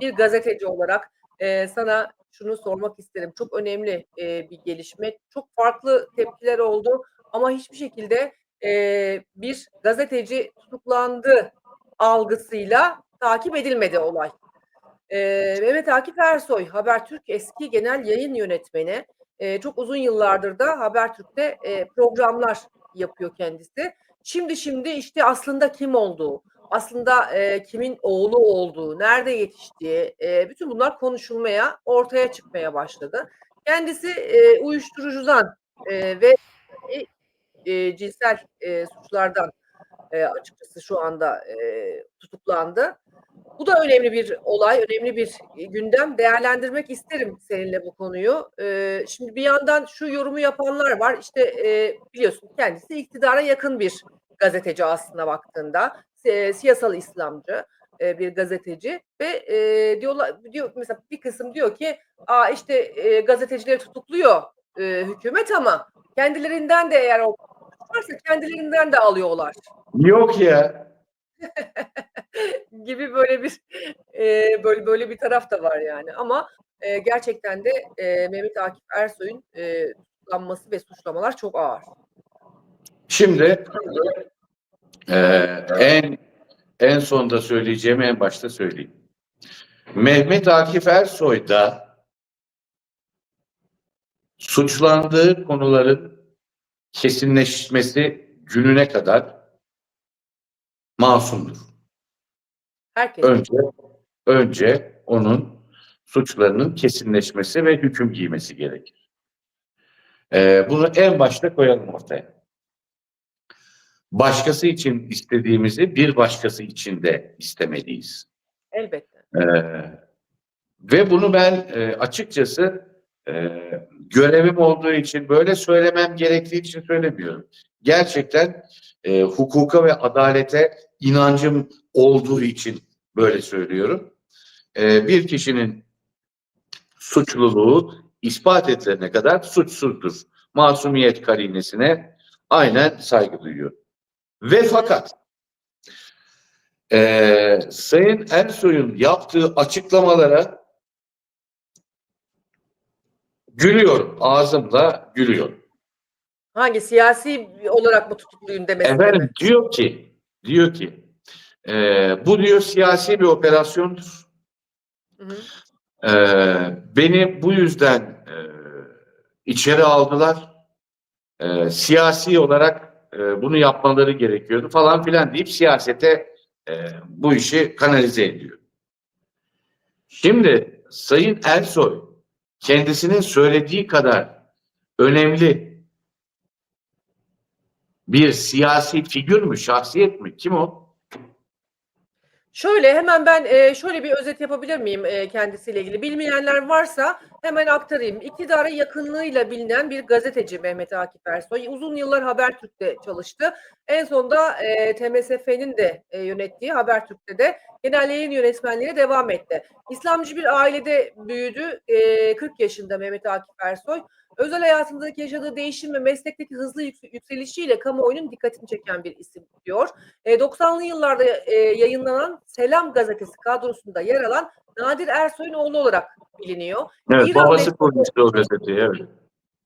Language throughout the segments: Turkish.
bir gazeteci olarak e, sana şunu sormak isterim. Çok önemli e, bir gelişme. Çok farklı tepkiler oldu ama hiçbir şekilde e, bir gazeteci tutuklandı algısıyla takip edilmedi olay. E, Mehmet Akif Ersoy, Habertürk eski genel yayın yönetmeni. E, çok uzun yıllardır da Habertürk'te e, programlar yapıyor kendisi. Şimdi şimdi işte aslında kim olduğu, aslında e, kimin oğlu olduğu, nerede yetiştiği, e, bütün bunlar konuşulmaya, ortaya çıkmaya başladı. Kendisi e, uyuşturucudan e, ve e, cinsel e, suçlardan e, açıkçası şu anda e, tutuklandı. Bu da önemli bir olay, önemli bir gündem. Değerlendirmek isterim seninle bu konuyu. E, şimdi bir yandan şu yorumu yapanlar var. İşte e, biliyorsun kendisi iktidara yakın bir gazeteci aslında baktığında. E, siyasal İslamcı e, bir gazeteci ve e, diyorlar diyor mesela bir kısım diyor ki aa işte e, gazetecileri tutukluyor e, hükümet ama kendilerinden de eğer o varsa kendilerinden de alıyorlar Yok ya. gibi böyle bir e, böyle böyle bir taraf da var yani ama e, gerçekten de e, Mehmet Akif Ersoy'un e, tutuklanması ve suçlamalar çok ağır. Şimdi e, en en sonda söyleyeceğimi en başta söyleyeyim. Mehmet Akif Ersoy da suçlandığı konuların kesinleşmesi gününe kadar masumdur. Herkes. Önce önce onun suçlarının kesinleşmesi ve hüküm giymesi gerekir. Ee, bunu en başta koyalım ortaya. Başkası için istediğimizi bir başkası için de istemeliyiz. Elbette. Ee, ve bunu ben e, açıkçası e, görevim olduğu için böyle söylemem gerektiği için söylemiyorum. Gerçekten e, hukuka ve adalete inancım olduğu için böyle söylüyorum. E, bir kişinin suçluluğu ispat edilene kadar suçsuzdur. Masumiyet karinesine aynen saygı duyuyorum. Ve fakat e, Sayın Ersoy'un yaptığı açıklamalara gülüyorum. Ağzımla gülüyorum. Hangi siyasi olarak mı tutukluyum demesi Efendim mi? diyor ki diyor ki e, bu diyor siyasi bir operasyondur. Hı hı. E, beni bu yüzden e, içeri aldılar. E, siyasi olarak e, bunu yapmaları gerekiyordu falan filan deyip siyasete e, bu işi kanalize ediyor. Şimdi Sayın Ersoy kendisinin söylediği kadar önemli bir siyasi figür mü, şahsiyet mi? Kim o? Şöyle hemen ben e, şöyle bir özet yapabilir miyim e, kendisiyle ilgili? Bilmeyenler varsa hemen aktarayım. İktidara yakınlığıyla bilinen bir gazeteci Mehmet Akif Ersoy. Uzun yıllar Habertürk'te çalıştı. En sonda e, TMSF'nin de e, yönettiği Habertürk'te de genel yayın yönetmenliğine devam etti. İslamcı bir ailede büyüdü. E, 40 yaşında Mehmet Akif Ersoy. Özel hayatındaki yaşadığı değişim ve meslekteki hızlı yük- yükselişiyle kamuoyunun dikkatini çeken bir isim diyor. E, 90'lı yıllarda e, yayınlanan Selam gazetesi kadrosunda yer alan Nadir Ersoy'un oğlu olarak biliniyor. Evet, İran babası kurmuştu o gazeteyi. Evet.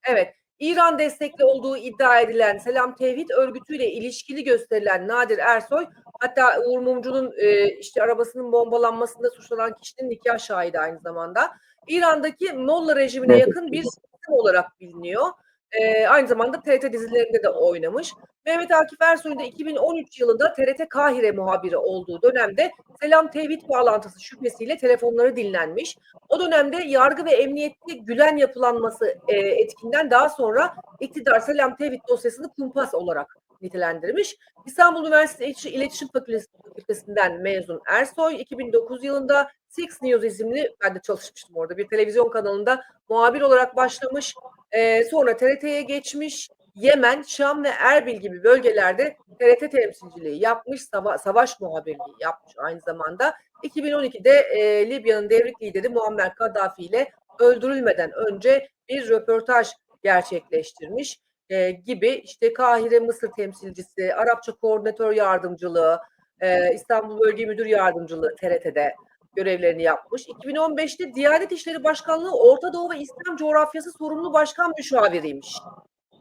Evet, İran destekli olduğu iddia edilen Selam Tevhid örgütüyle ilişkili gösterilen Nadir Ersoy, hatta Uğur Mumcu'nun e, işte arabasının bombalanmasında suçlanan kişinin nikah şahidi aynı zamanda. İran'daki Molla rejimine yakın bir isim olarak biliniyor. E, aynı zamanda TRT dizilerinde de oynamış. Mehmet Akif Ersoy'un da 2013 yılında TRT Kahire muhabiri olduğu dönemde Selam Tevhid bağlantısı şüphesiyle telefonları dinlenmiş. O dönemde yargı ve emniyette Gülen yapılanması e, etkinden daha sonra iktidar Selam Tevhid dosyasını kumpas olarak nitelendirmiş. İstanbul Üniversitesi İletişim Fakültesi- Fakültesinden mezun Ersoy 2009 yılında Six News isimli ben de çalışmıştım orada bir televizyon kanalında muhabir olarak başlamış. E, sonra TRT'ye geçmiş. Yemen, Şam ve Erbil gibi bölgelerde TRT temsilciliği yapmış, sava- savaş muhabirliği yapmış aynı zamanda. 2012'de e, Libya'nın devrik lideri Muammer Kaddafi ile öldürülmeden önce bir röportaj gerçekleştirmiş e, gibi işte Kahire Mısır temsilcisi, Arapça koordinatör yardımcılığı, e, İstanbul Bölge Müdür Yardımcılığı TRT'de görevlerini yapmış. 2015'te Diyanet İşleri Başkanlığı Orta Doğu ve İslam Coğrafyası sorumlu başkan müşaviriymiş.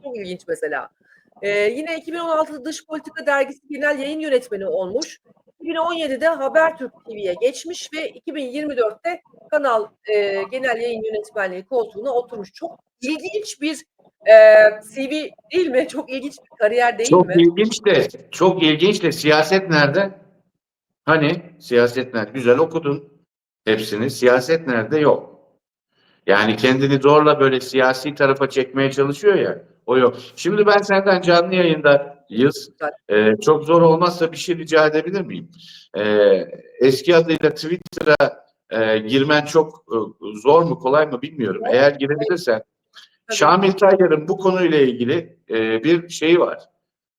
Çok ilginç mesela. Ee, yine 2016'da Dış Politika Dergisi Genel Yayın Yönetmeni olmuş. 2017'de Habertürk TV'ye geçmiş ve 2024'te kanal e, genel yayın yönetmenliği koltuğuna oturmuş. Çok ilginç bir e, CV değil mi? Çok ilginç bir kariyer değil Çok mi? ilginç de, çok ilginç de siyaset nerede? Hani siyaset nerede? Güzel okudun hepsini. Siyaset nerede? Yok. Yani kendini zorla böyle siyasi tarafa çekmeye çalışıyor ya. O yok. Şimdi ben senden canlı yayındayız. Ee, çok zor olmazsa bir şey rica edebilir miyim? Ee, eski adıyla Twitter'a e, girmen çok e, zor mu kolay mı bilmiyorum. Eğer girebilirsen Tabii. Şamil Tayyar'ın bu konuyla ilgili e, bir şeyi var.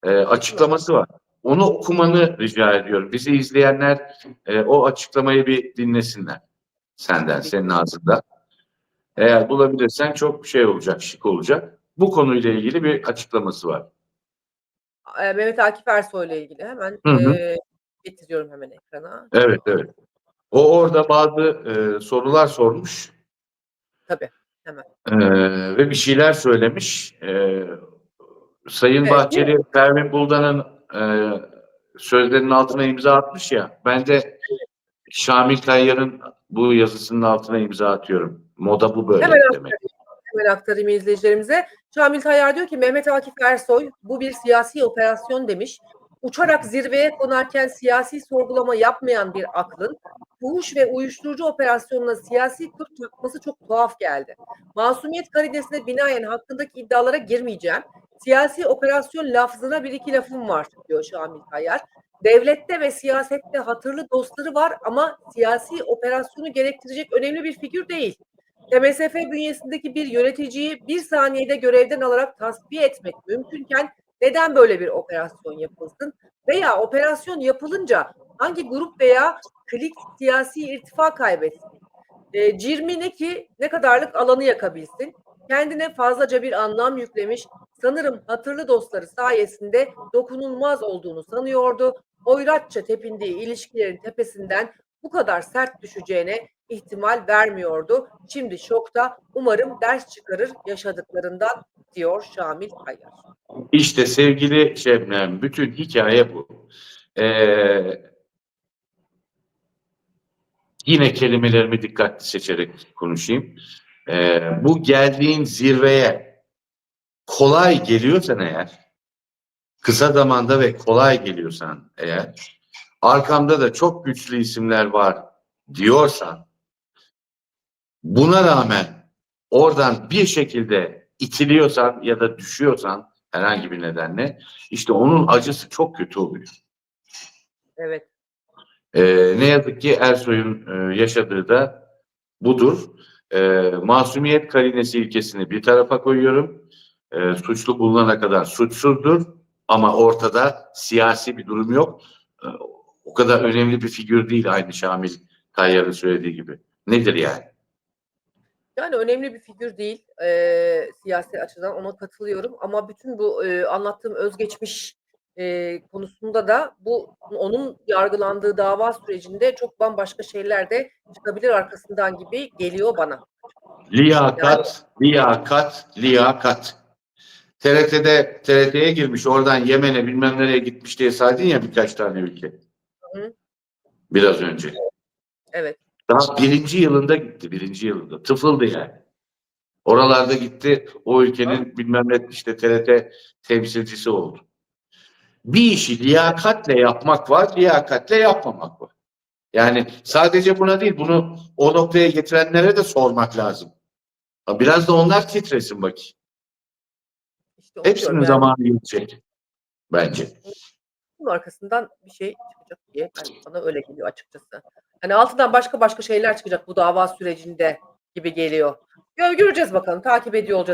E, açıklaması var. Onu okumanı rica ediyorum. Bizi izleyenler e, o açıklamayı bir dinlesinler. Senden, senin ağzından. Eğer bulabilirsen çok şey olacak, şık olacak. Bu konuyla ilgili bir açıklaması var. E, Mehmet Akif Ersoy ile ilgili hemen Hı hı. e, getiriyorum hemen ekrana. Evet, evet. O orada bazı e, sorular sormuş. Tabii, hemen. E, ve bir şeyler söylemiş. E, Sayın Evet, Bahçeli, Pervin Buldan'ın e, sözlerinin altına imza atmış ya. Ben de Şamil Tayyar'ın bu yazısının altına imza atıyorum. Moda bu böyle Hemen demek. Hemen aktarayım izleyicilerimize. Şamil Tayyar diyor ki Mehmet Akif Ersoy bu bir siyasi operasyon demiş. Uçarak zirveye konarken siyasi sorgulama yapmayan bir aklın fuhuş ve uyuşturucu operasyonuna siyasi kılıf takması çok tuhaf geldi. Masumiyet karidesine binaen hakkındaki iddialara girmeyeceğim. Siyasi operasyon lafzına bir iki lafım var diyor Şamil Tayyar. Devlette ve siyasette hatırlı dostları var ama siyasi operasyonu gerektirecek önemli bir figür değil. MSF bünyesindeki bir yöneticiyi bir saniyede görevden alarak tasfiye etmek mümkünken neden böyle bir operasyon yapılsın? Veya operasyon yapılınca hangi grup veya klik siyasi irtifa kaybetsin? E, cirmi ne ki ne kadarlık alanı yakabilsin? Kendine fazlaca bir anlam yüklemiş. Sanırım hatırlı dostları sayesinde dokunulmaz olduğunu sanıyordu. Oyratça tepindiği ilişkilerin tepesinden bu kadar sert düşeceğine ihtimal vermiyordu. Şimdi şokta umarım ders çıkarır yaşadıklarından diyor Şamil Tayyar. İşte sevgili Şebnem, bütün hikaye bu. Ee, yine kelimelerimi dikkatli seçerek konuşayım. Ee, bu geldiğin zirveye kolay geliyorsan eğer, kısa zamanda ve kolay geliyorsan eğer, arkamda da çok güçlü isimler var diyorsan, buna rağmen oradan bir şekilde itiliyorsan ya da düşüyorsan herhangi bir nedenle işte onun acısı çok kötü oluyor. Evet. Ee, ne yazık ki Ersoy'un e, yaşadığı da budur. Ee, masumiyet karinesi ilkesini bir tarafa koyuyorum. Ee, suçlu bulunana kadar suçsuzdur ama ortada siyasi bir durum yok. Ee, o kadar önemli bir figür değil aynı Şamil Tayyar'ın söylediği gibi. Nedir yani? Yani önemli bir figür değil e, siyasi açıdan ona katılıyorum ama bütün bu e, anlattığım özgeçmiş e, konusunda da bu onun yargılandığı dava sürecinde çok bambaşka şeyler de çıkabilir arkasından gibi geliyor bana. Liyakat, liyakat, liyakat. TRT'de TRT'ye girmiş oradan Yemen'e bilmem nereye gitmiş diye saydın ya birkaç tane ülke. Hı. Biraz önce. Evet. Daha birinci yılında gitti, birinci yılında. Tıfıldı yani. Oralarda gitti, o ülkenin bilmem ne işte TRT temsilcisi oldu. Bir işi liyakatle yapmak var, liyakatle yapmamak var. Yani sadece buna değil, bunu o noktaya getirenlere de sormak lazım. Biraz da onlar titresin bakayım. İşte Hepsinin yani zamanı gelecek bence. bunun arkasından bir şey çıkacak diye ben, bana öyle geliyor açıkçası. Hani altından başka başka şeyler çıkacak bu dava sürecinde gibi geliyor. Gö- Göreceğiz bakalım takip ediyor olacağız.